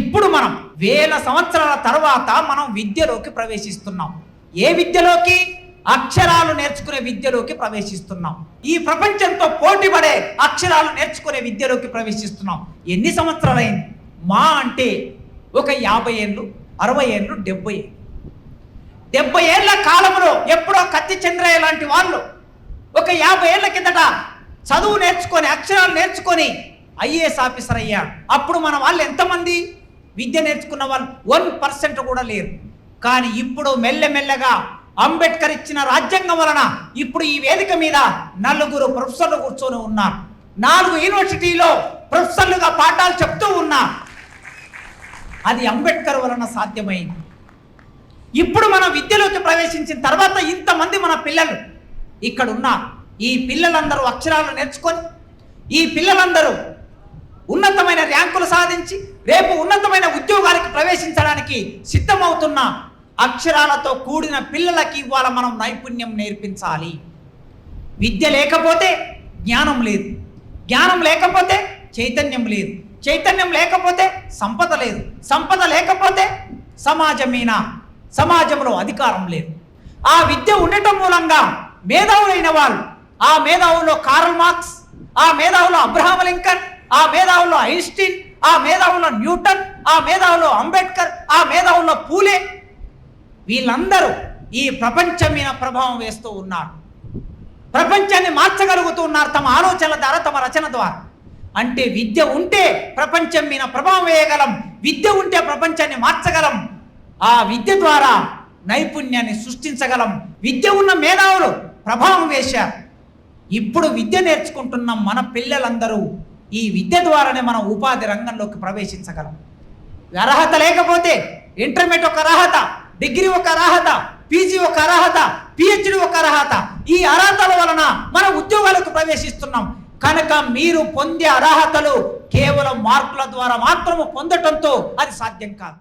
ఇప్పుడు మనం వేల సంవత్సరాల తర్వాత మనం విద్యలోకి ప్రవేశిస్తున్నాం. ఏ విద్యలోకి? అక్షరాలు నేర్చుకునే విద్యలోకి ప్రవేశిస్తున్నాం. ఈ ప్రపంచంతో పోటీ పడే అక్షరాలు నేర్చుకునే విద్యలోకి ప్రవేశిస్తున్నాం. ఎన్ని సంవత్సరాలైంది? మా అంటే ఒక యాభై ఏళ్ళు అరవై ఏళ్ళు డెబ్బై ఏళ్ళు. డెబ్బై ఏళ్ళ కాలంలో ఎప్పుడో కత్తి చంద్రయ్య లాంటి వాళ్ళు ఒక యాభై ఏళ్ళ కిందట చదువు నేర్చుకొని అక్షరాలు నేర్చుకొని ఐఏఎస్ ఆఫీసర్ అయ్యాడు అప్పుడు మన వాళ్ళు ఎంతమంది? విద్య నేర్చుకున్న వాళ్ళు వన్ పర్సెంట్ కూడా లేరు. కానీ ఇప్పుడు మెల్లమెల్లగా అంబేద్కర్ ఇచ్చిన రాజ్యాంగం వలన ఇప్పుడు ఈ వేదిక మీద నలుగురు ప్రొఫెసర్లు కూర్చొని ఉన్నారు. నాలుగు యూనివర్సిటీలో ప్రొఫెసర్లుగా పాఠాలు చెప్తూ ఉన్నారు. అది అంబేద్కర్ వలన సాధ్యమైంది. ఇప్పుడు మనం విద్యలోకి ప్రవేశించిన తర్వాత ఇంతమంది మన పిల్లలు ఇక్కడ ఉన్నారు. ఈ పిల్లలందరూ అక్షరాలు నేర్చుకొని ఈ పిల్లలందరూ ఉన్నతమైన ర్యాంకులు సాధించి రేపు ఉన్నతమైన ఉద్యోగానికి ప్రవేశించడానికి సిద్ధమవుతున్న అక్షరాలతో కూడిన పిల్లలకి ఇవాళ మనం నైపుణ్యం నేర్పించాలి. విద్య లేకపోతే జ్ఞానం లేదు. జ్ఞానం లేకపోతే చైతన్యం లేదు. చైతన్యం లేకపోతే సంపద లేదు. సంపద లేకపోతే సమాజమైన? సమాజంలో అధికారం లేదు. ఆ విద్య ఉండటం మూలంగా మేధావులైన వాళ్ళు ఆ మేధావుల్లో కార్ల్ మార్క్స్ ఆ మేధావులో అబ్రహాం లింకన్ ఆ మేధావుల్లో ఐన్స్టీన్ ఆ మేధావుల్లో న్యూటన్ ఆ మేధావుల్లో అంబేద్కర్ ఆ మేధావుల్లో పూలే. వీళ్ళందరూ ఈ ప్రపంచం మీద ప్రభావం వేస్తూ ఉన్నారు. ప్రపంచాన్ని మార్చగలుగుతూ ఉన్నారు తమ ఆలోచనల ద్వారా తమ రచన ద్వారా. అంటే విద్య ఉంటే ప్రపంచం మీద ప్రభావం వేయగలం. విద్య ఉంటే ప్రపంచాన్ని మార్చగలం. ఆ విద్య ద్వారా నైపుణ్యాన్ని సృష్టించగలం. విద్య ఉన్న మేధావులు ప్రభావం వేశారు. ఇప్పుడు విద్య నేర్చుకుంటున్న మన పిల్లలందరూ ఈ విద్య ద్వారానే మనం ఉపాధి రంగంలోకి ప్రవేశించగలం. అర్హత లేకపోతే ఇంటర్మీడియట్ ఒక అర్హత డిగ్రీ ఒక అర్హత పీజీ ఒక అర్హత పిహెచ్డి ఒక అర్హత. ఈ అర్హతల వలన మన ఉద్యోగాలకు ప్రవేశిస్తున్నాం. కనుక మీరు పొందే అర్హతలు కేవలం మార్కుల ద్వారా మాత్రము పొందటంతో అది సాధ్యం కాదు.